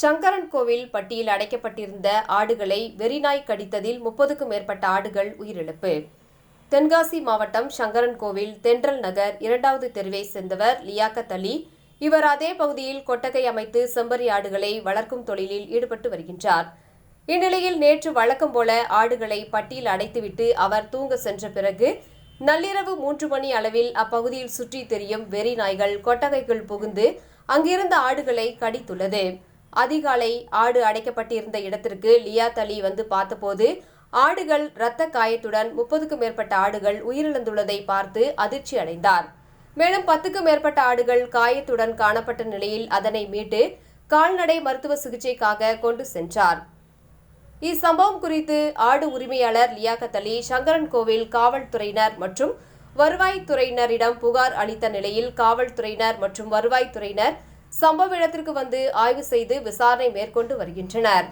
சங்கரன் கோவில் பட்டியில் அடைக்கப்பட்டிருந்த ஆடுகளை வெறிநாய் கடித்ததில் முப்பதுக்கும் மேற்பட்ட ஆடுகள் உயிரிழப்பு. தென்காசி மாவட்டம் சங்கரன் கோவில் தென்றல் நகர் இரண்டாவது தெருவை சேர்ந்தவர் லியாக்கத் அலி. இவர் அதே பகுதியில் கொட்டகை அமைத்து செம்பரி ஆடுகளை வளர்க்கும் தொழிலில் ஈடுபட்டு வருகின்றார். இந்நிலையில் நேற்று வழக்கம் போல ஆடுகளை பட்டியில் அடைத்துவிட்டு அவர் தூங்க சென்ற பிறகு நள்ளிரவு மூன்று மணி அளவில் அப்பகுதியில் சுற்றி தெரியும் வெறி நாய்கள் கொட்டகைக்குள் புகுந்து அங்கிருந்த ஆடுகளை கடித்துள்ளது. அதிகாலை ஆடு அடைக்கப்பட்டிருந்த இடத்திற்கு லியாத் அலி வந்து பார்த்தபோது ஆடுகள் இரத்த காயத்துடன் முப்பதுக்கும் மேற்பட்ட ஆடுகள் உயிரிழந்துள்ளதை பார்த்து அதிர்ச்சி அடைந்தார். மேலும் பத்துக்கும் மேற்பட்ட ஆடுகள் காயத்துடன் காணப்பட்ட நிலையில் அதனை மீட்டு கால்நடை மருத்துவ சிகிச்சைக்காக கொண்டு சென்றார். இச்சம்பவம் குறித்து ஆடு உரிமையாளர் லியாக்கத் அலி சங்கரன் கோவில் காவல்துறையினர் மற்றும் வருவாய்த்துறையினரிடம் புகார் அளித்த நிலையில் காவல்துறையினர் மற்றும் வருவாய்த்துறையினர் சம்பவ இடத்திற்கு வந்து ஆய்வு செய்து விசாரணை மேற்கொண்டு வருகின்றனர்.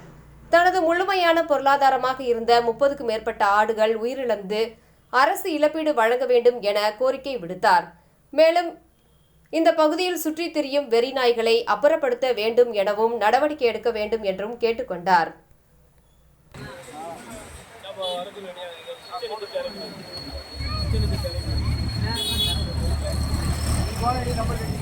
தனது முழுமையான பொருளாதாரமாக இருந்த முப்பதுக்கும் மேற்பட்ட ஆடுகள் உயிரிழந்து அரசு இழப்பீடு வழங்க வேண்டும் என கோரிக்கை விடுத்தார். மேலும் இந்த பகுதியில் சுற்றித் திரியும் வெறி நாய்களை அப்புறப்படுத்த வேண்டும் எனவும் நடவடிக்கை எடுக்க வேண்டும் என்றும் கேட்டுக்கொண்டார் கொண்டார்.